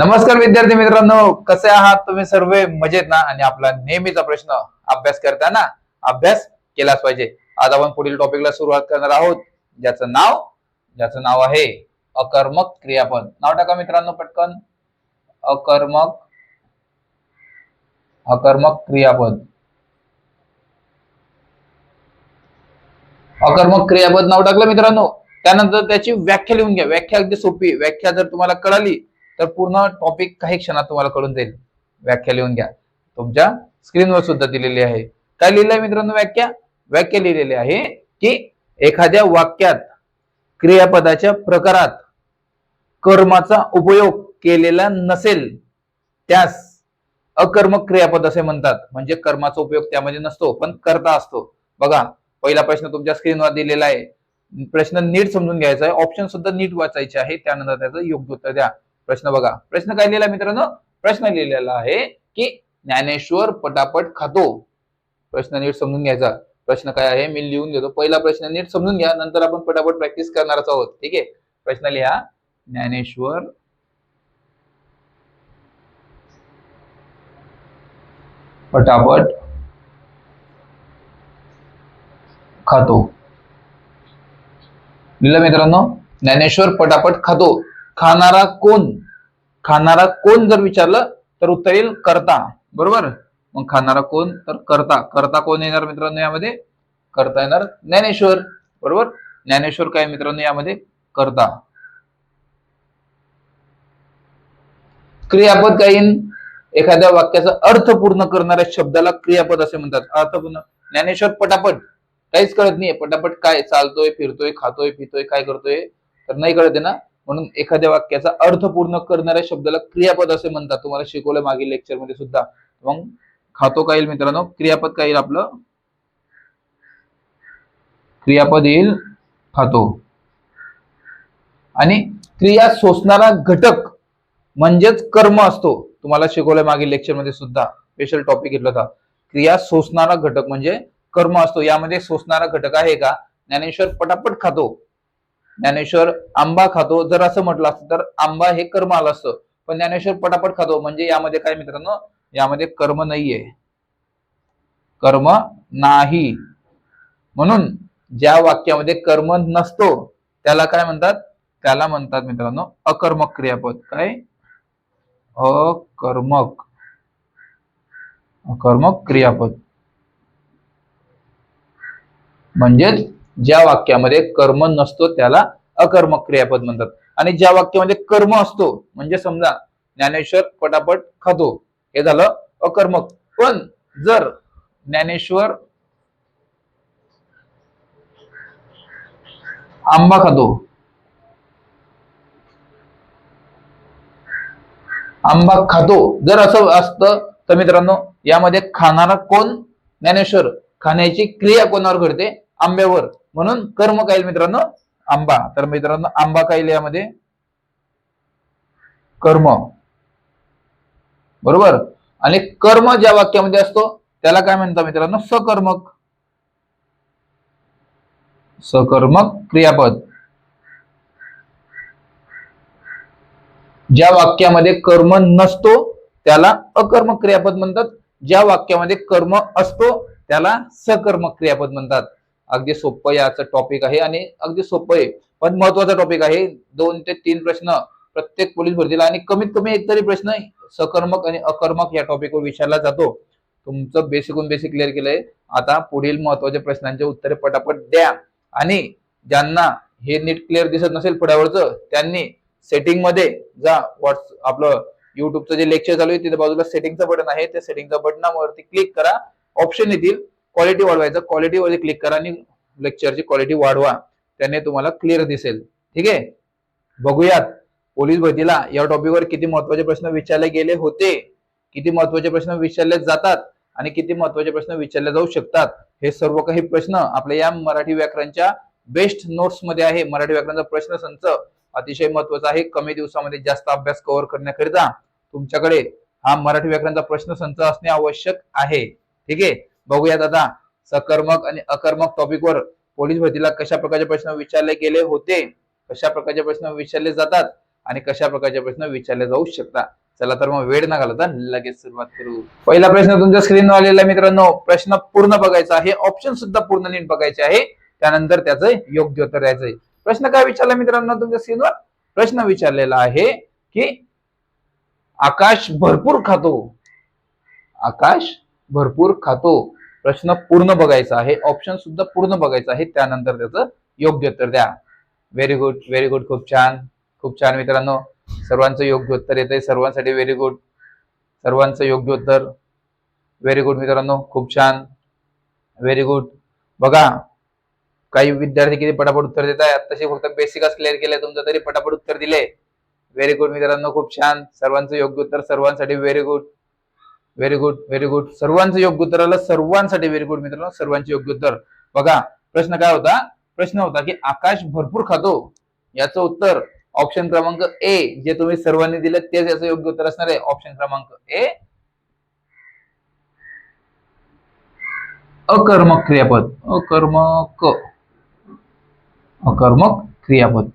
नमस्कार विद्यार्थी मित्रांनो कसे आहात? तुम्ही सर्व मजेत ना? आणि आपला नेहमीचा प्रश्न अभ्यास करताना अभ्यास केलाच पाहिजे. आज आपण पुढील टॉपिकला सुरुवात करणार आहोत. ज्याचं नाव ज्याचं नाव आहे अकर्मक क्रियापद. नाव टाका मित्रांनो पटकन. अकर्मक अकर्मक क्रियापद. अकर्मक क्रियापद नाव टाकलं मित्रांनो. त्यानंतर त्याची व्याख्या लिहून घ्या. व्याख्या अगदी सोपी व्याख्या जर तुम्हाला कळाली तर पूर्ण टॉपिक काही क्षणात तुम्हाला कळून जाईल. व्याख्या लिहून घ्या. तुमच्या स्क्रीनवर सुद्धा दिलेली आहे. काय लिहिलंय आहे मित्रांनो व्याख्या? व्याख्या लिहिलेली आहे की एखाद्या वाक्यात क्रियापदाच्या प्रकारात कर्माचा उपयोग केलेला नसेल त्यास अकर्मक क्रियापद असे म्हणतात. म्हणजे कर्माचा उपयोग त्यामध्ये नसतो पण करता असतो. बघा पहिला प्रश्न तुमच्या स्क्रीनवर दिलेला आहे. प्रश्न नीट समजून घ्यायचा आहे. ऑप्शन सुद्धा नीट वाचायचे आहे. त्यानंतर त्याचं योग्य उत्तर द्या. प्रश्न बघा. प्रश्न काय लिहिला मित्रांनो? प्रश्न लिहिलेला आहे की ज्ञानेश्वर पटापट खातो. प्रश्न नीट समजून घ्यायचा. प्रश्न काय आहे? मी लिहून घेतो. पहिला प्रश्न नीट समजून घ्या. नंतर आपण पटापट प्रॅक्टिस करणारच आहोत. ठीक आहे? प्रश्न लिहा. ज्ञानेश्वर पटापट खातो. लिहिलं मित्रांनो? ज्ञानेश्वर पटापट खातो. खाणारा कोण? खाणारा कोण जर विचारलं तर उत्तर येईल करता. बरोबर? मग खाणारा कोण तर करता. करता कोण येणार मित्रांनो यामध्ये? करता येणार ज्ञानेश्वर. बरोबर? ज्ञानेश्वर काय मित्रांनो यामध्ये? करता. क्रियापद काय एखाद्या वाक्याचा अर्थ पूर्ण करणाऱ्या शब्दाला क्रियापद असे म्हणतात. अर्थपूर्ण ज्ञानेश्वर पटापट. काहीच कळत नाहीये. पटापट काय चालतोय फिरतोय खातोय पितोय काय करतोय? तर नाही कळत आहे ना? म्हणून एखाद्या वाक्याचा अर्थ पूर्ण करणाऱ्या शब्दाला क्रियापद असे म्हणतात. तुम्हाला शिकवलं मागील लेक्चरमध्ये सुद्धा. मग खातो का येईल मित्रांनो? क्रियापद काय येईल आपलं? क्रियापद येईल खातो. आणि क्रिया सोसणारा घटक म्हणजेच कर्म असतो. तुम्हाला शिकवलं मागील लेक्चरमध्ये सुद्धा. स्पेशल टॉपिक घेतला होता. क्रिया सोसणारा घटक म्हणजे कर्म असतो. यामध्ये सोसणारा घटक आहे का? ज्ञानेश्वर पटापट खातो. ज्ञानेश्वर आंबा खातो. जर असं म्हटलं असतं तर आंबा हे कर्म आलं असतं. पण ज्ञानेश्वर पटापट खातो. म्हणजे यामध्ये काय मित्रांनो? यामध्ये कर्म नाहीये. कर्म नाही. म्हणून ज्या वाक्यामध्ये कर्म नसतो त्याला काय म्हणतात? त्याला म्हणतात मित्रांनो अकर्मक क्रियापद काय? अकर्मक. अकर्मक क्रियापद म्हणजेच ज्या वाक्यामध्ये कर्म नसतो त्याला अकर्मक क्रियापद म्हणतात. आणि ज्या वाक्यामध्ये कर्म असतो म्हणजे समजा ज्ञानेश्वर पटापट खातो. हे झालं अकर्मक. पण जर ज्ञानेश्वर आंबा खातो आंबा खातो जर असं असतं तर मित्रांनो यामध्ये खाणारा कोण? ज्ञानेश्वर. खाण्याची क्रिया कोणावर घडते? आंब्यावर. म्हणून कर्म काय मित्रांनो आंबा. तर मित्रांनो आंबा काय यामध्ये? कर्म. बरोबर? आणि कर्म ज्या वाक्यामध्ये असतो त्याला काय म्हणतात मित्रांनो? सकर्मक. सकर्मक क्रियापद. ज्या वाक्यामध्ये कर्म नसतो त्याला अकर्मक क्रियापद म्हणतात. ज्या वाक्यामध्ये कर्म असतो त्याला सकर्मक क्रियापद म्हणतात. अगदी सोपं याचं टॉपिक आहे आणि अगदी सोपं आहे पण महत्त्वाचा टॉपिक आहे. दोन ते तीन प्रश्न प्रत्येक पोलीस भरतीला आणि कमीत कमी एक तरी प्रश्न सकर्मक आणि अकर्मक या टॉपिकवर विचारला जातो. तुमचं बेसिकून बेसिक क्लिअर केलंय. आता पुढील महत्त्वाच्या प्रश्नांचे उत्तरे पटापट द्या. आणि ज्यांना हे नीट क्लिअर दिसत नसेल पुढ्यावरचं त्यांनी सेटिंगमध्ये जा. व्हॉट्स आपलं युट्यूबचं जे लेक्चर चालू आहे तिथे बाजूला सेटिंगचं बटन आहे. त्या सेटिंगच्या बटनावरती क्लिक करा. ऑप्शन येतील. क्वालिटी वाढवायचं. क्वालिटीवर क्लिक करा आणि लेक्चरची क्वालिटी वाढवा. त्याने तुम्हाला क्लिअर दिसेल. ठीक आहे? बघूयात. पोलीस भरतीला या टॉपिकवर किती महत्त्वाचे प्रश्न विचारले गेले होते? किती महत्त्वाचे प्रश्न विचारले जातात? आणि किती महत्त्वाचे प्रश्न विचारले जाऊ शकतात? हे सर्व काही प्रश्न आपल्या या मराठी व्याकरणच्या बेस्ट नोट्समध्ये आहे. मराठी व्याकरणचा प्रश्न संच अतिशय महत्त्वाचा आहे. कमी दिवसामध्ये जास्त अभ्यास कव्हर करण्याकरिता तुमच्याकडे हा मराठी व्याकरणचा प्रश्न संच असणे आवश्यक आहे. ठीक आहे? बघूयात आता. सकर्मक आणि अकर्मक टॉपिकवर पोलीस भरतीला कशा प्रकारचे प्रश्न विचारले गेले होते? कशा प्रकारचे प्रश्न विचारले जातात? आणि कशा प्रकारचे प्रश्न विचारले जाऊ शकतात? चला तर मग वेळ न घालता लगेच सुरुवात करू. पहिला प्रश्न तुमच्या स्क्रीनवर आलेला मित्रांनो. प्रश्न पूर्ण बघायचा आहे. ऑप्शन सुद्धा पूर्ण नीट बघायचे आहे. त्यानंतर त्याचं योग्य उत्तर द्यायचंय प्रश्न काय विचारला मित्रांनो तुमच्या स्क्रीनवर प्रश्न विचारलेला आहे की आकाश भरपूर खातो. आकाश भरपूर खातो. प्रश्न पूर्ण बघायचा आहे. ऑप्शन सुद्धा पूर्ण बघायचा आहे. त्यानंतर त्याचं योग्य उत्तर द्या. व्हेरी गुड व्हेरी गुड खूप छान. खूप छान मित्रांनो. सर्वांचं योग्य उत्तर येत आहे सर्वांसाठी व्हेरी गुड सर्वांचं योग्य उत्तर. व्हेरी गुड मित्रांनो. खूप छान. व्हेरी गुड बघा काही विद्यार्थी किती पटापट उत्तर देत आहे तसे फक्त बेसिकच क्लिअर केलंय तुमचं तरी पटापट उत्तर दिले व्हेरी गुड मित्रांनो. खूप छान. सर्वांचं योग्य उत्तर. सर्वांसाठी very good very good very good सर्वांचं योग्य उत्तर आलं. सर्वांसाठी व्हेरी गुड मित्रांनो. सर्वांचे योग्य उत्तर. बघा प्रश्न काय होता? प्रश्न होता की आकाश भरपूर खातो. याचं उत्तर ऑप्शन क्रमांक ए जे तुम्ही सर्वांनी दिलं तेच याचं योग्य उत्तर असणार आहे. ऑप्शन क्रमांक ए अकर्मक क्रियापद. अकर्मक. अकर्मक क्रियापद.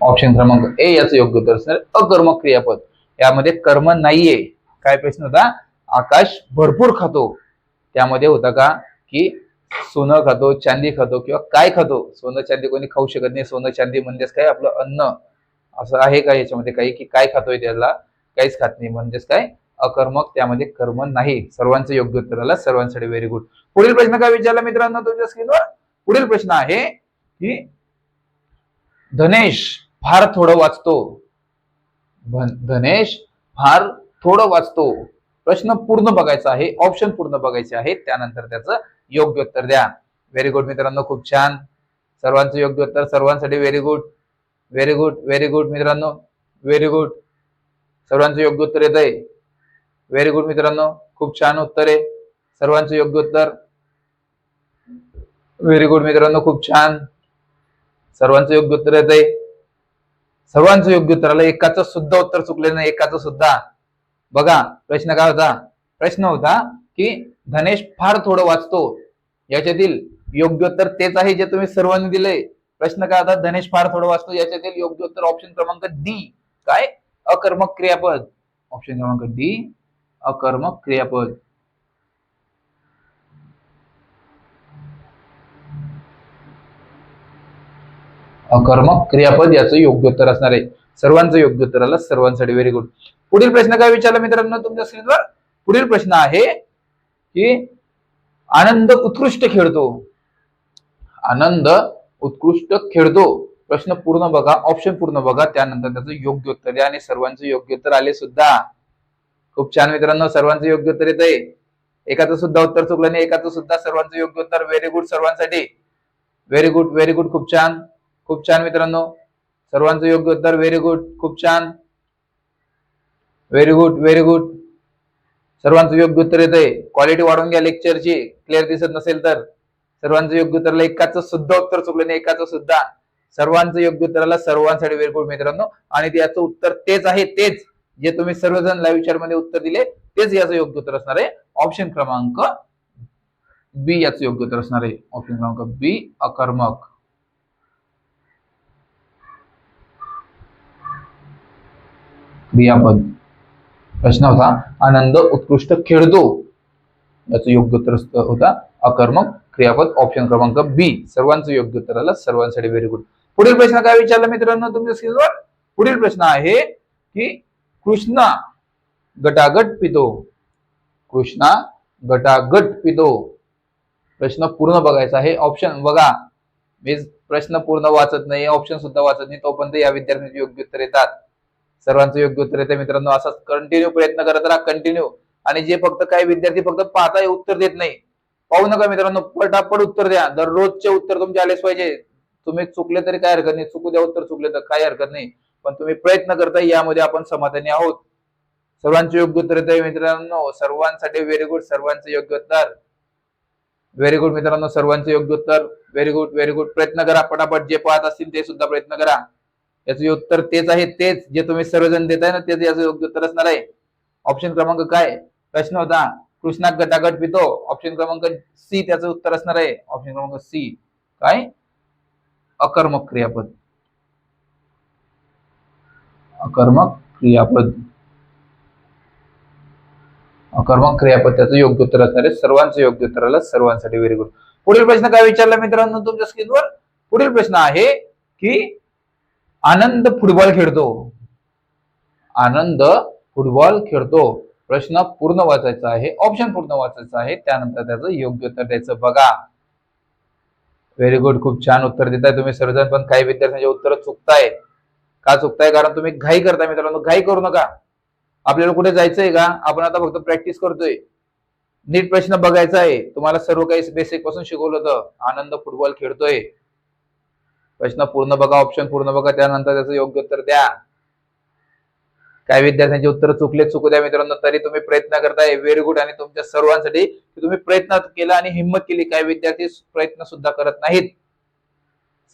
ऑप्शन क्रमांक ए याचं योग्य उत्तर असणार अकर्मक क्रियापद. यामध्ये कर्म नाहीये. काय प्रश्न होता? आकाश भरपूर खातो. त्यामध्ये होता का? की सोनं खातो चांदी खातो किंवा काय खातो? सोनं चांदी कोणी खाऊ शकत नाही. सोनं चांदी म्हणजेच काय? आपलं अन्न. असं आहे का याच्यामध्ये काही? की काय खातोय त्याला? काहीच खात नाही. म्हणजेच काय? अकर्मक. त्यामध्ये कर्म नाही. सर्वांचं योग्य उत्तर आलं. सर्वांसाठी व्हेरी गुड पुढील प्रश्न काय विचारला मित्रांनो तुमच्या स्क्रीनवर पुढील प्रश्न आहे की धनेश फार थोडं वाचतो. धनेश फार थोडं वाचतो. प्रश्न पूर्ण बघायचा आहे ऑप्शन पूर्ण बघायचे आहे त्यानंतर त्याचं योग्य उत्तर द्या. व्हेरी गुड मित्रांनो खूप छान. सर्वांचं योग्य उत्तर सर्वांसाठी very good very good very good मित्रांनो. व्हेरी गुड सर्वांचं योग्य उत्तर येत आहे व्हेरी गुड मित्रांनो खूप छान उत्तर आहे. सर्वांचं योग्य उत्तर. व्हेरी गुड मित्रांनो खूप छान. सर्वांचं योग्य उत्तर येत आहे सर्वांचं योग्य उत्तर आलं. एकाचं सुद्धा उत्तर चुकले नाही एकाचं सुद्धा. बघा प्रश्न काय होता? प्रश्न होता की धनेश फार थोडं वाचतो. याच्यातील योग्य उत्तर तेच आहे जे तुम्ही सर्वांनी दिलंय. प्रश्न काय होता? धनेश फार थोडं वाचतो. याच्यातील योग्य उत्तर ऑप्शन क्रमांक डी काय? अकर्मक क्रियापद. ऑप्शन क्रमांक डी अकर्मक क्रियापद. अकर्मक क्रियापद याचं योग्य उत्तर असणार आहे. सर्वांचं योग्य उत्तर आलं सर्वांसाठी व्हेरी गुड पुढील प्रश्न काय विचारला मित्रांनो तुमच्या स्क्रीनवर पुढील प्रश्न आहे की आनंद उत्कृष्ट खेळतो. आनंद उत्कृष्ट खेळतो. प्रश्न पूर्ण बघा ऑप्शन पूर्ण बघा त्यानंतर त्याचं योग्य उत्तर आहे आणि सर्वांचं योग्य उत्तर आले सुद्धा. खूप छान मित्रांनो सर्वांचं योग्य उत्तर येत आहे एकाचं सुद्धा उत्तर चुकलं नाही एकाचं सुद्धा सर्वांचं योग्य उत्तर व्हेरी गुड सर्वांसाठी. व्हेरी गुड व्हेरी गुड खूप छान. खूप छान मित्रांनो. सर्वांचं योग्य उत्तर व्हेरी गुड खूप छान. व्हेरी गुड व्हेरी गुड सर्वांचं योग्य उत्तर येत आहे क्वालिटी वाढवून घ्या लेक्चरची क्लिअर दिसत नसेल तर. सर्वांचं योग्य उत्तरला एकाचं सुद्धा उत्तर चुकलं नाही एकाचं सुद्धा. सर्वांचं योग्य उत्तराला सर्वांसाठी व्हेरी गुड मित्रांनो. आणि याचं उत्तर तेच आहे तेच. जे तुम्ही सर्वजण लाईव्ह विचारमध्ये उत्तर दिले तेच याचं योग्य उत्तर असणार आहे. ऑप्शन क्रमांक बी याचं योग्य उत्तर असणार आहे. ऑप्शन क्रमांक बी अकर्मक. क्रियापद प्रश्न होता आनंद उत्कृष्ट खेळतो याचं योग्य उत्तर होता अकर्मक क्रियापद ऑप्शन क्रमांक बी सर्वांचं योग्य उत्तर आलं सर्वांसाठी व्हेरी गुड पुढील प्रश्न काय विचारला मित्रांनो तुमच्या स्क्रीनवर पुढील प्रश्न आहे की कृष्णा गटागट पितो. कृष्णा गटागट पितो. प्रश्न पूर्ण बघायचा आहे. ऑप्शन बघा. मी प्रश्न पूर्ण वाचत नाही ऑप्शन सुद्धा वाचत नाही तोपर्यंत या विद्यार्थ्यांचे योग्य उत्तर येतात. सर्वांचं योग्य उत्तर येतं मित्रांनो असाच कंटिन्यू प्रयत्न करत राहा कंटिन्यू आणि जे फक्त काही विद्यार्थी फक्त पाहता उत्तर देत नाही. पाहू नका मित्रांनो पटापट उत्तर द्या. दररोजचे उत्तर तुमचे आलेच पाहिजे. तुम्ही चुकले तरी काय हरकत नाही. चुकू द्या उत्तर चुकले तर काही हरकत नाही. पण तुम्ही प्रयत्न करता यामध्ये आपण समाधानी आहोत. सर्वांचे योग्य उत्तर येत मित्रांनो. सर्वांसाठी व्हेरी गुड सर्वांचं योग्य उत्तर. व्हेरी गुड मित्रांनो सर्वांचं योग्य उत्तर. व्हेरी गुड व्हेरी गुड प्रयत्न करा पटापट जे पाहत असतील ते सुद्धा प्रयत्न करा. याचं उत्तर तेच आहे तेच जे तुम्ही सर्वजण देताय ना तेच याचं योग्य उत्तर असणार आहे. ऑप्शन क्रमांक काय? प्रश्न होता कृष्णा गटागट पितो. ऑप्शन क्रमांक सी त्याचं उत्तर असणार आहे. ऑप्शन क्रमांक सी काय? अकर्मक क्रियापद. अकर्मक क्रियापद. अकर्मक क्रियापद त्याचं योग्य उत्तर असणार आहे. सर्वांचं योग्य उत्तर आलं सर्वांसाठी व्हेरी गुड पुढील प्रश्न काय विचारला मित्रांनो तुमच्या स्क्रीनवर पुढील प्रश्न आहे की आनंद फुटबॉल खेळतो. आनंद फुटबॉल खेळतो. प्रश्न पूर्ण वाचायचा आहे ऑप्शन पूर्ण वाचायचा आहे. त्यानंतर त्याचं योग्य उत्तर द्यायचं बघा. व्हेरी गुड खूप छान उत्तर देताय तुम्ही सर्वजण पण काही विद्यार्थ्यांचे उत्तर चुकताय. का चुकताय? कारण तुम्ही घाई करताय मित्रांनो घाई करू नका. आपल्याला कुठे जायचंय का? आपण आता फक्त प्रॅक्टिस करतोय. नीट प्रश्न बघायचा आहे. तुम्हाला सर्व काही बेसिकपासून शिकवलं होतं. आनंद फुटबॉल खेळतोय. प्रश्न पूर्ण बघा ऑप्शन पूर्ण बघा त्यानंतर त्याचं योग्य उत्तर द्या. काही विद्यार्थ्यांचे उत्तर चुकले चुकू द्या मित्रांनो तरी तुम्ही प्रयत्न करताय. व्हेरी गुड आणि तुमच्या सर्वांसाठी तुम्ही प्रयत्न केला आणि हिंमत केली. काही विद्यार्थी प्रयत्न सुद्धा करत नाहीत.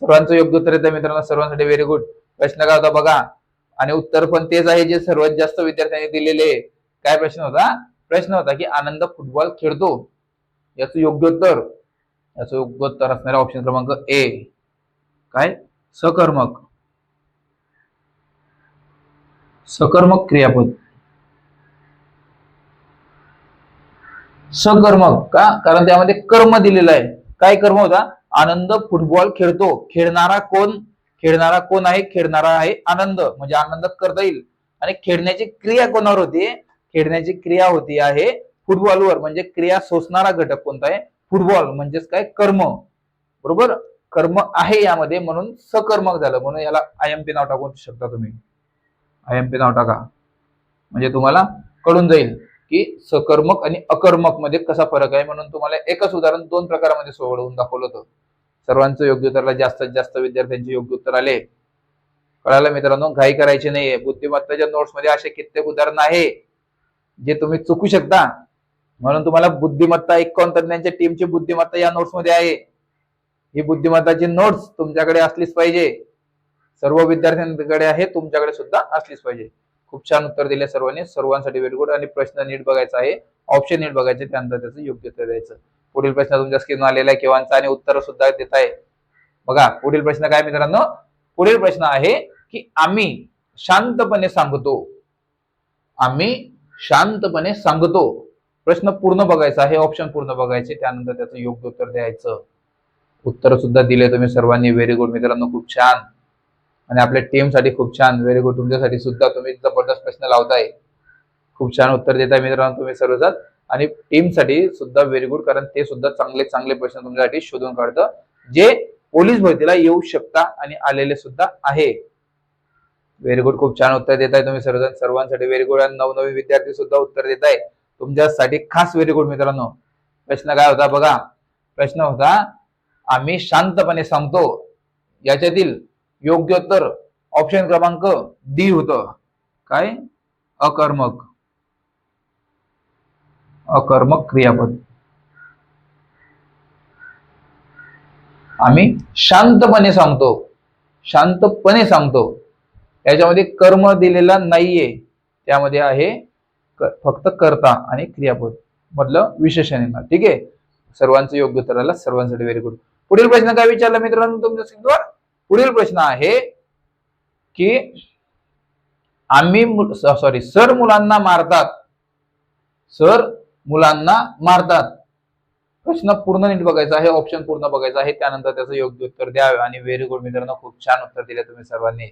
सर्वांचं योग्य उत्तर येतं मित्रांनो सर्वांसाठी व्हेरी गुड प्रश्न काय होता बघा. आणि उत्तर पण तेच आहे जे सर्वात जास्त विद्यार्थ्यांनी दिलेले. काय प्रश्न होता? प्रश्न होता की आनंद फुटबॉल खेळतो. याचं योग्य उत्तर. याचं योग्य उत्तर असणारा ऑप्शन क्रमांक ए काय? सकर्मक. सकर्मक क्रियापद. सकर्मक का? कारण त्यामध्ये कर्म दिलेलं आहे. काय कर्म होता? आनंद फुटबॉल खेळतो. खेळणारा कोण? खेळणारा कोण आहे? खेळणारा आहे आनंद. म्हणजे आनंद करता येईल. आणि खेळण्याची क्रिया कोणावर होती? खेळण्याची क्रिया होती आहे फुटबॉलवर. म्हणजे क्रिया सोसणारा घटक कोणता आहे? फुटबॉल. म्हणजेच काय? कर्म. बरोबर? कर्म आहे यामध्ये म्हणून सकर्मक झालं. म्हणून याला आय एम पी नाव टाकू शकता तुम्ही. आय एम पी नाव टाका. म्हणजे तुम्हाला कळून जाईल की सकर्मक आणि अकर्मकमध्ये कसा फरक आहे म्हणून तुम्हाला एकच उदाहरण दोन प्रकारामध्ये सोडवून दाखवलं होतं. सर्वांचं योग्य उत्तरला जास्तीत जास्त विद्यार्थ्यांचे योग्य उत्तर आले. कळालं मित्रांनो? घाई करायची नाहीये. बुद्धिमत्ताच्या नोट्समध्ये असे कित्येक उदाहरण आहे जे तुम्ही चुकू शकता. म्हणून तुम्हाला बुद्धिमत्ता एकावन्न तज्ञांच्या टीमची बुद्धिमत्ता या नोट्समध्ये आहे. ही बुद्धिमत्ताची नोट्स तुमच्याकडे असलीच पाहिजे. सर्व विद्यार्थ्यांकडे आहे तुमच्याकडे सुद्धा असलीच पाहिजे. खूप छान उत्तर दिले सर्वांनी. सर्वांसाठी व्हेरी गुड आणि प्रश्न नीट बघायचा आहे. ऑप्शन नीट बघायचे त्यानंतर त्याचं योग्य उत्तर द्यायचं. पुढील प्रश्न तुमच्या स्क्रीनवर आलेला आहे किंवा आणि उत्तर सुद्धा देत आहे. बघा पुढील प्रश्न काय मित्रांनो? पुढील प्रश्न आहे की आम्ही शांतपणे सांगतो. आम्ही शांतपणे सांगतो. प्रश्न पूर्ण बघायचा आहे ऑप्शन पूर्ण बघायचे त्यानंतर त्याचं योग्य उत्तर द्यायचं. उत्तर सुद्धा दिले तुम्ही सर्वांनी. व्हेरी गुड मित्रांनो खूप छान. आणि आपल्या टीमसाठी खूप छान. व्हेरी गुड तुमच्यासाठी सुद्धा तुम्ही जबरदस्त प्रश्न लावताय. खूप छान उत्तर देताय मित्रांनो तुम्ही सर्वजण. आणि टीमसाठी सुद्धा व्हेरी गुड कारण ते सुद्धा चांगले चांगले प्रश्न तुमच्यासाठी शोधून काढतं. जे पोलीस भरतीला येऊ शकता आणि आलेले सुद्धा आहे. व्हेरी गुड खूप छान उत्तर देत आहे तुम्ही सर्वजण. सर्वांसाठी व्हेरी गुड आणि नवनवीन विद्यार्थी सुद्धा उत्तर देत आहे तुमच्यासाठी खास व्हेरी गुड मित्रांनो. प्रश्न काय होता बघा. प्रश्न होता आम्ही शांतपणे सांगतो. याच्यातील योग्य उत्तर ऑप्शन क्रमांक डी होतं. काय? अकर्मक. अकर्मक क्रियापद. आम्ही शांतपणे सांगतो. शांतपणे सांगतो. याच्यामध्ये कर्म दिलेला नाहीये. त्यामध्ये आहे फक्त कर्ता आणि क्रियापद. मधलं विशेषण येणार. ठीक आहे? सर्वांचं योग्य उत्तर सर्वांसाठी व्हेरी गुड पुढील प्रश्न काय विचारला मित्रांनो तुमच्या स्क्रीनवर पुढील प्रश्न आहे की आम्ही सॉरी सर मुलांना मारतात. सर मुलांना मारतात. प्रश्न पूर्ण नीट बघायचा आहे ऑप्शन पूर्ण बघायचा आहे. त्यानंतर त्याचं योग्य उत्तर द्यावे. आणि व्हेरी गुड मित्रांनो खूप छान उत्तर दिले तुम्ही सर्वांनी.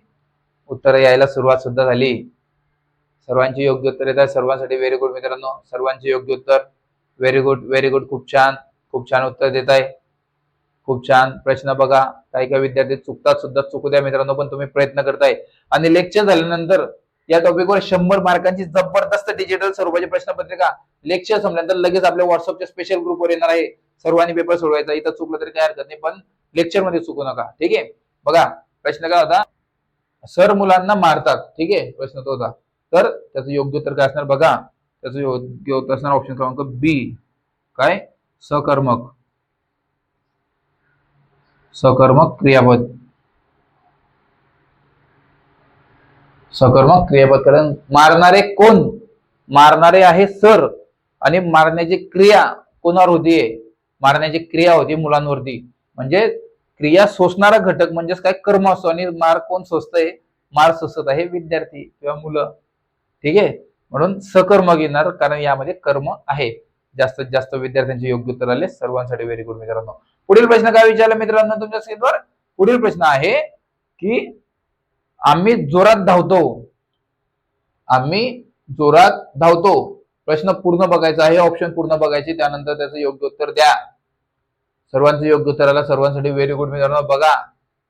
उत्तर यायला सुरुवात सुद्धा झाली. सर्वांची योग्य उत्तर येत आहे. सर्वांसाठी व्हेरी गुड मित्रांनो. सर्वांचे योग्य उत्तर. व्हेरी गुड व्हेरी गुड खूप छान. खूप छान उत्तर देत आहे. खूप छान प्रश्न बघा. काही काही विद्यार्थी चुकतात सुद्धा चुकू द्या मित्रांनो पण तुम्ही प्रयत्न करताय. आणि लेक्चर झाल्यानंतर या टॉपिकवर शंभर मार्कांची जबरदस्त डिजिटल स्वरूपाची प्रश्नपत्रिका लेक्चर संपल्यानंतर लगेच आपल्या व्हॉट्सअपच्या स्पेशल ग्रुपवर येणार आहे. सर्वांनी पेपर सोडवायचा. इथं चुकलं तरी काय हरकत नाही पण लेक्चरमध्ये चुकू नका. ठीक आहे? बघा प्रश्न काय होता? सर मुलांना मारतात. ठीक आहे? प्रश्न तो होता. तर त्याचं योग्य उत्तर काय असणार? बघा. त्याचं योग्य उत्तर असणार ऑप्शन क्रमांक बी काय? सकर्मक. सकर्मक क्रियापद. सकर्मक क्रियापद कारण मारणारे कोण? मारणारे आहे सर. आणि मारण्याची क्रिया कोणावर होतीये मारण्याची क्रिया होती मुलांवरती. म्हणजे क्रिया सोसणारा घटक म्हणजेच काय? कर्म असतो आणि मार कोण सोसतंय मार सोसत आहे विद्यार्थी किंवा मुलं. ठीक आहे? म्हणून सकर्मक येणार कारण यामध्ये कर्म आहे. जास्तीत जास्त विद्यार्थ्यांचे योग्य उत्तर आले. सर्वांसाठी व्हेरी गुड मित्रांनो. पुढील प्रश्न काय विचारला मित्रांनो तुमच्या स्क्रीनवर पुढील प्रश्न आहे की आम्ही जोरात धावतो. आम्ही जोरात धावतो. प्रश्न पूर्ण बघायचा आहे ऑप्शन पूर्ण बघायचे त्यानंतर त्याचं योग्य उत्तर द्या. सर्वांचं योग्य उत्तर आला सर्वांसाठी व्हेरी गुड मित्रांनो बघा.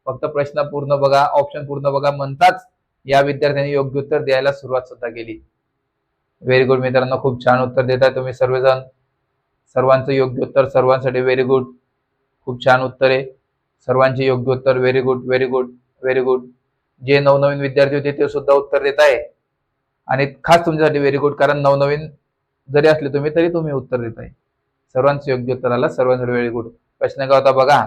फक्त प्रश्न पूर्ण बघा ऑप्शन पूर्ण बघा म्हणताच या विद्यार्थ्यांनी योग्य उत्तर द्यायला सुरुवात सुद्धा केली. व्हेरी गुड मित्रांनो खूप छान उत्तर देताय तुम्ही सर्वजण. सर्वांचं योग्य उत्तर सर्वांसाठी व्हेरी गुड खूप छान उत्तर आहे. सर्वांचे योग्य उत्तर very good very good very good जे नवनवीन विद्यार्थी होते ते सुद्धा उत्तर देत आहे. आणि खास तुमच्यासाठी व्हेरी गुड कारण नवनवीन जरी असले तुम्ही तरी तुम्ही उत्तर देत आहे. सर्वांचं योग्य उत्तर आलं सर्वांसाठी व्हेरी गुड प्रश्न काय होता बघा?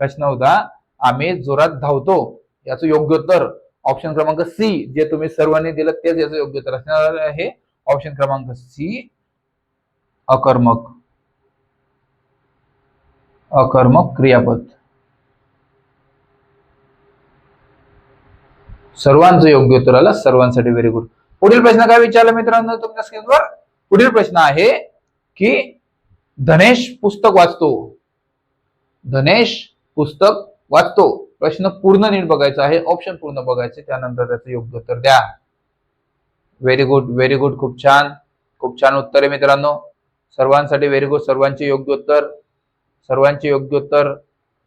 प्रश्न होता आम्ही जोरात धावतो याचं योग्य उत्तर. ऑप्शन क्रमांक सी जे तुम्ही सर्वांनी दिलं तेच याचं योग्य उत्तर असणार आहे. ऑप्शन क्रमांक सी अकर्मक. अकर्मक क्रियापद. सर्वांचं योग्य उत्तर आलं सर्वांसाठी व्हेरी गुड पुढील प्रश्न काय विचारला मित्रांनो तुमच्या स्क्रीनवर पुढील प्रश्न आहे की धनेश पुस्तक वाचतो. धनेश पुस्तक वाचतो. प्रश्न पूर्ण नीट बघायचा आहे ऑप्शन पूर्ण बघायचे त्यानंतर त्याचं योग्य उत्तर द्या. व्हेरी गुड व्हेरी गुड खूप छान खूप छान उत्तर आहे मित्रांनो. सर्वांसाठी व्हेरी गुड सर्वांचे योग्य उत्तर. सर्वांचे योग्य उत्तर.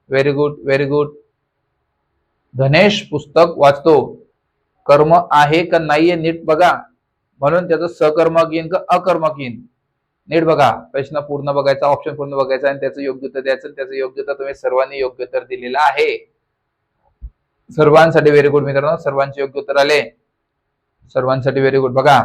Very good very good Dhanesh पुस्तक वाचतो. कर्म आहे का नाहीये नीट बघा. म्हणून त्याचं सकर्मक येईन का अकर्मक येईन नीट बघा. प्रश्न पूर्ण बघायचा ऑप्शन पूर्ण बघायचा आणि त्याचं योग्य उत्तर द्यायचं त्याचं योग्य उत्तर तुम्ही सर्वांनी योग्य उत्तर दिलेलं आहे. सर्वांसाठी व्हेरी गुड मित्रांनो. सर्वांचे योग्य उत्तर आले. सर्वांसाठी व्हेरी गुड बघा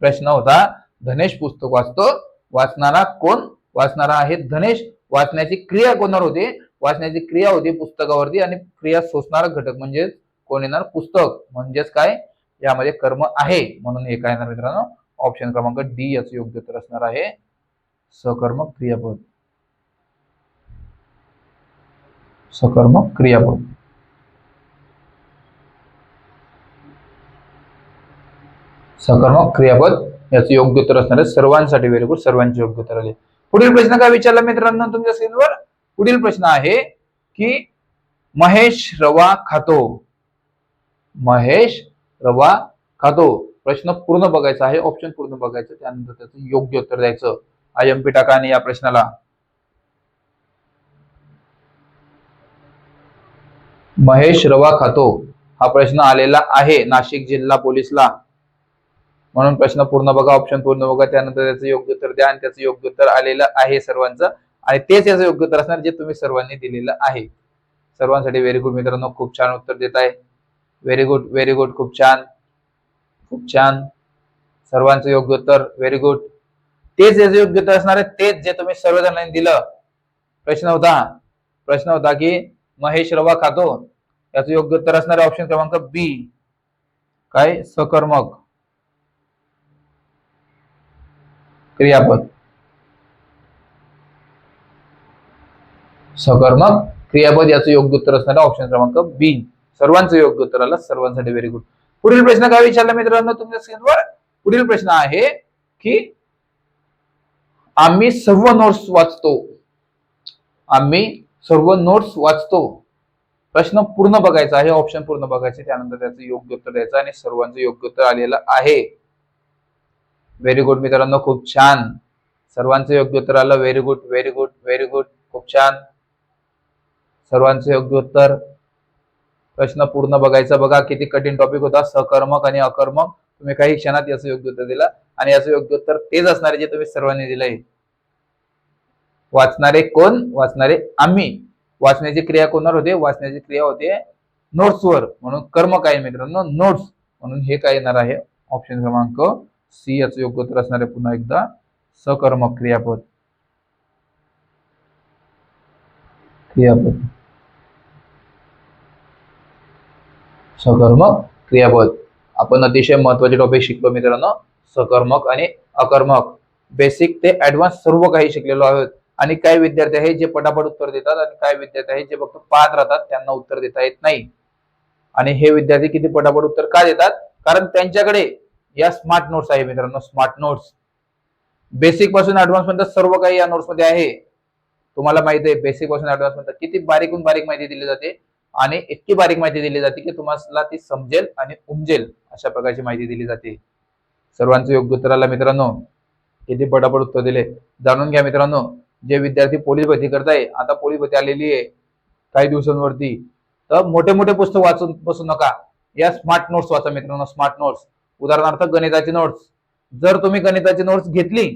प्रश्न होता धनेश पुस्तक वाचतो वाचणारा कोण? वाचणारा आहे धनेश. वाचण्याची क्रिया कोणावर होती? वाचण्याची क्रिया होती पुस्तकावरती आणि क्रिया सोसणारा घटक म्हणजेच कोण येणार? पुस्तक. म्हणजेच काय? यामध्ये कर्म आहे. म्हणून हे काय येणार मित्रांनो? ऑप्शन क्रमांक डी याचं योग्य उत्तर असणार आहे. सकर्मक क्रियापद. सकर्मक क्रियापद. सकर्मक क्रियापद याचं योग्य उत्तर असणार आहे. सर्वांसाठी व्हेरी गुड सर्वांचे योग्य उत्तर आले. पुढील प्रश्न काय विचारला मित्रांनो तुमच्या स्क्रीनवर पुढील प्रश्न आहे की महेश रवा खातो. महेश रवा खातो. प्रश्न पूर्ण बघायचा आहे. ऑप्शन पूर्ण बघायचं. त्यानंतर त्याचं योग्य उत्तर द्यायचं. आय एम पी टाका आणि या प्रश्नाला. महेश रवा खातो. हा प्रश्न आलेला आहे नाशिक जिल्हा पोलीसला. म्हणून प्रश्न पूर्ण बघा ऑप्शन पूर्ण बघा. त्यानंतर त्याचं योग्य उत्तर द्या आणि त्याचं योग्य उत्तर आलेलं आहे सर्वांचं. आणि तेच याचं योग्य उत्तर असणार जे तुम्ही सर्वांनी दिलेलं आहे. सर्वांसाठी व्हेरी गुड मित्रांनो खूप छान उत्तर देत आहे. व्हेरी गुड व्हेरी गुड खूप छान. खूप छान. सर्वांचं योग्य उत्तर व्हेरी गुड तेच याचं योग्य उत्तर असणार आहे तेच जे तुम्ही सर्वजणांनी दिलं. प्रश्न होता प्रश्न होता की महेश रवा खातो. याचं योग्य उत्तर असणार आहे ऑप्शन क्रमांक बी काय? सकर्मक. क्रियापद. सकर्मक क्रियापद याचं योग्य उत्तर असणार ऑप्शन क्रमांक बी सर्वांचं योग्य उत्तर आलं सर्वांसाठी व्हेरी गुड पुढील प्रश्न काय विचारला मित्रांनो तुमच्या स्क्रीनवर पुढील प्रश्न आहे की आम्ही सर्व नोट्स वाचतो. आम्ही सर्व नोट्स वाचतो. प्रश्न पूर्ण बघायचा आहे ऑप्शन पूर्ण बघायचे त्यानंतर त्याचं योग्य उत्तर द्यायचं आणि सर्वांचं योग्य उत्तर आलेलं आहे. व्हेरी गुड मित्रांनो खूप छान. सर्वांचं योग्य उत्तर आलं. Very good very good very good खूप छान. सर्वांचं योग्य उत्तर प्रश्न पूर्ण बघायचा. बघा किती कठीण टॉपिक होता. सकर्मक आणि अकर्मक. तुम्ही काही क्षणात याचं योग्य उत्तर दिलं. आणि याचं योग्य उत्तर तेच असणारे जे तुम्ही सर्वांनी दिलंय. वाचणारे कोण? वाचणारे आम्ही. वाचण्याची क्रिया कोणावर होते? वाचण्याची क्रिया होते नोट्सवर म्हणून कर्म काय मित्रांनो नोट्स म्हणून हे काय येणार आहे? ऑप्शन क्रमांक सी याचं योग्य असणारे पुन्हा एकदा सकर्मक क्रियापद. क्रियापद. सकर्मक क्रियापद. आपण अतिशय महत्त्वाचे टॉपिक शिकलो मित्रांनो. सकर्मक आणि अकर्मक. बेसिक ते ऍडव्हान्स सर्व काही शिकलेलो आहोत. आणि काही विद्यार्थी आहेत जे पटापट उत्तर देतात आणि काही विद्यार्थी आहे जे फक्त पाहत राहतात त्यांना उत्तर देता येत नाही. आणि हे विद्यार्थी किती पटापट उत्तर का देतात? कारण त्यांच्याकडे या स्मार्ट नोट्स आहे मित्रांनो स्मार्ट नोट्स बेसिकपासून ऍडव्हान्स पर्यंत सर्व काही या नोट्समध्ये आहे. तुम्हाला माहिती आहे बेसिकपासून ऍडव्हान्स पर्यंत किती बारीकून बारीक माहिती दिली जाते आणि इतकी बारीक माहिती दिली जाते की तुम्हाला ती समजेल आणि उमजेल अशा प्रकारची माहिती दिली जाते. सर्वांचं योग्य उत्तर आला मित्रांनो. किती पटापट उत्तर दिले. जाणून घ्या मित्रांनो जे विद्यार्थी पोलीस भरती करताय आता पोलीस भरती आलेली आहे काही दिवसांवरती. तर मोठे मोठे पुस्तक वाचून बसू नका. या स्मार्ट नोट्स वाचा मित्रांनो स्मार्ट नोट्स उदाहरणार्थ गणिताची नोट्स जर तुम्ही गणिताची नोट्स घेतली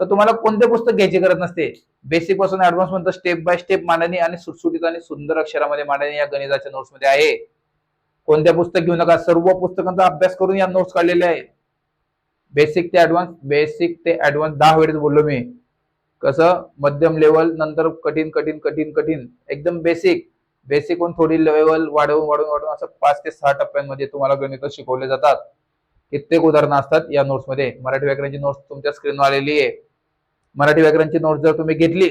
तर तुम्हाला कोणते पुस्तक घ्यायची गरज नसते? बेसिकपासून ऍडव्हान्स पर्यंत स्टेप बाय स्टेप मांडणी आणि सुटसुटीत आणि सुंदर अक्षरामध्ये मांडणी या गणिताच्या नोट्समध्ये आहे. कोणत्या पुस्तक घेऊ नका? सर्व पुस्तकांचा अभ्यास करून या नोट्स काढलेल्या आहे. बेसिक ते ऍडव्हान्स बेसिक ते ऍडव्हान्स दहा वेळेस बोललो मी. कसं? मध्यम लेवल नंतर कठीण कठीण कठीण कठीण. एकदम बेसिक बेसिक होऊन थोडी लेवल वाढवून वाढवून वाढवून असं पाच ते सहा टप्प्यांमध्ये तुम्हाला गणित शिकवले जातात. कित्येक उदाहरणं असतात. या नोट्समध्ये मराठी व्याकरणची नोट्स तुमच्या स्क्रीनवर आलेली आहे. मराठी व्याकरणची नोट जर तुम्ही घेतली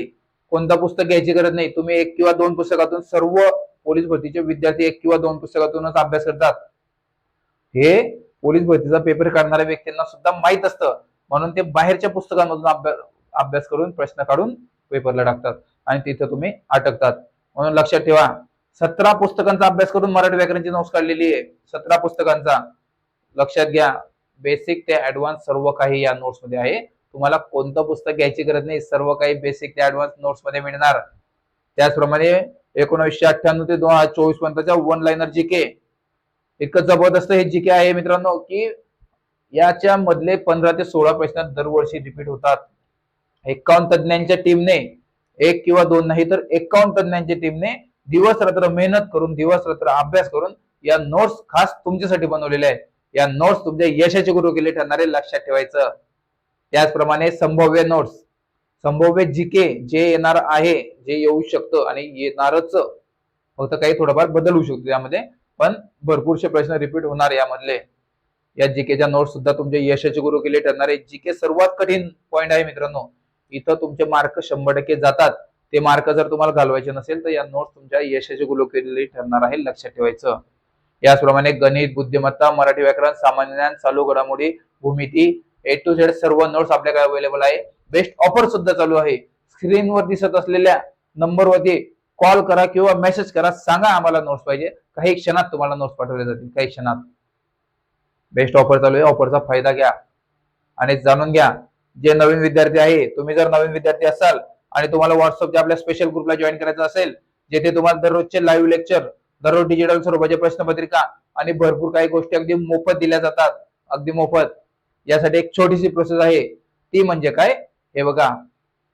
कोणता पुस्तक घ्यायची गरज नाही. तुम्ही एक किंवा दोन पुस्तकातून सर्व पोलीस भरतीचे विद्यार्थी एक किंवा दोन पुस्तकातूनच अभ्यास करतात. हे पोलीस भरतीचा पेपर काढणाऱ्या व्यक्तींना सुद्धा माहीत असतं. म्हणून ते बाहेरच्या पुस्तकांमधून अभ्यास अभ्यास करून प्रश्न काढून पेपरला टाकतात. आणि तिथे तुम्ही अटकतात. म्हणून लक्षात ठेवा सतरा पुस्तकांचा अभ्यास करून मराठी व्याकरणची नोट्स काढलेली आहे. सतरा पुस्तकांचा. लक्षात घ्या बेसिक ते ऍडव्हान्स सर्व काही या नोट्समध्ये आहे. तुम्हाला कोणतं पुस्तक घ्यायची गरज नाही सर्व काही बेसिक ते ऍडव्हान्स नोट्समध्ये मिळणार. त्याचप्रमाणे एकोणीसशे अठ्ठ्याण्णव ते दोन हजार चोवीस पर्यंतच्या वन लाईनर जी के इतकं जबरदस्त हे जी के आहे मित्रांनो की याच्या मधले पंधरा ते सोळा प्रश्न दरवर्षी रिपीट होतात. एकावन्न तज्ञांच्या टीमने एक किंवा दोन नाही तर एकावन्न तज्ञांच्या टीमने दिवस रात्र मेहनत करून दिवस रात्र अभ्यास करून या नोट्स खास तुमच्यासाठी बनवलेल्या आहेत. या नोट्स तुमच्या यशाचे गुरु केले ठरणारे लक्षात ठेवायचं. त्याचप्रमाणे संभाव्य नोट्स संभाव्य जीके जे येणार आहे जे येऊ शकतं आणि येणारच फक्त काही थोडाफार बदल होऊ शकतो यामध्ये. पण भरपूरसे प्रश्न रिपीट होणार यामधले. या जीकेच्या नोट्स सुद्धा तुमच्या यशाचे गुरु केले ठरणारे. जीके सर्वात कठीण पॉईंट आहे मित्रांनो. इथं तुमचे मार्क शंभर टक्के जातात. ते मार्क जर तुम्हाला घालवायचे नसेल तर या नोट्स तुमच्या यशाचे गुरु केले ठरणार आहे लक्षात ठेवायचं. याचप्रमाणे गणित बुद्धिमत्ता मराठी व्याकरण सामान्य ज्ञान चालू घडामोडी भूमिती ए टू झेड सर्व नोट्स आपल्याकडे अवेलेबल आहे. बेस्ट ऑफर सुद्धा चालू आहे. स्क्रीनवर दिसत असलेल्या नंबरवरती कॉल करा किंवा मेसेज करा. सांगा आम्हाला नोट्स पाहिजे. काही क्षणात तुम्हाला नोट्स पाठवले जातील. काही क्षणात. बेस्ट ऑफर चालू आहे. ऑफरचा फायदा घ्या. आणि जाणून घ्या. जे नवीन विद्यार्थी आहे तुम्ही जर नवीन विद्यार्थी असाल आणि तुम्हाला व्हॉट्सअपच्या आपल्या स्पेशल ग्रुपला जॉईन करायचं असेल जेथे तुम्हाला दररोजचे लाईव्ह लेक्चर दररोज डिजिटल स्वरूपाचे प्रश्नपत्रिका आणि भरपूर काही गोष्टी अगदी मोफत दिल्या जातात. अगदी मोफत. यासाठी एक छोटीशी प्रोसेस आहे. ती म्हणजे काय? हे बघा.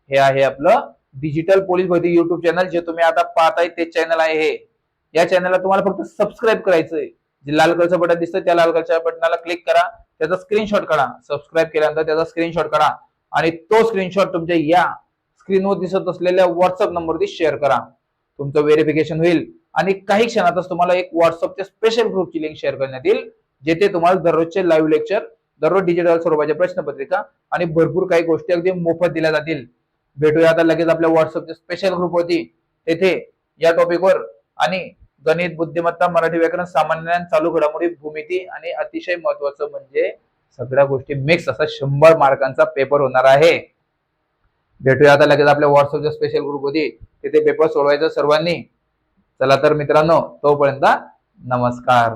हे आहे आपलं डिजिटल पोलीस भरती युट्यूब चॅनल जे तुम्ही आता पाहताय ते चॅनल आहे हे. या चॅनलला तुम्हाला फक्त सबस्क्राईब करायचंय. जे लाल कलरचं बटन दिसतं त्या लाल कलरच्या बटनाला क्लिक करा. त्याचा स्क्रीनशॉट काढा. सबस्क्राईब केल्यानंतर त्याचा स्क्रीनशॉट काढा. आणि तो स्क्रीनशॉट तुमच्या या स्क्रीनवर दिसत असलेल्या व्हॉट्सअप नंबरवरती शेअर करा. तुमचं व्हेरिफिकेशन होईल. आणि काही क्षणातच तुम्हाला एक व्हॉट्सअपच्या स्पेशल ग्रुपची लिंक शेअर करण्यात येईल जेथे तुम्हाला दररोजचे लाईव्ह लेक्चर दररोज डिजिटल स्वरूपाच्या प्रश्नपत्रिका आणि भरपूर काही गोष्टी अगदी मोफत दिल्या जातील. भेटूया आता लगेच आपल्या व्हॉट्सअपच्या स्पेशल ग्रुपवरती तेथे या टॉपिकवर आणि गणित बुद्धिमत्ता मराठी व्याकरण सामान्य चालू घडामोडी भूमिती आणि अतिशय महत्वाचं म्हणजे सगळ्या गोष्टी मिक्स असा शंभर मार्कांचा पेपर होणार आहे. भेटूया आता लगेच आपल्या व्हॉट्सअपच्या स्पेशल ग्रुप होती तिथे पेपर सोडवायचा सर्वांनी. चला तर मित्रांनो तोपर्यंत नमस्कार.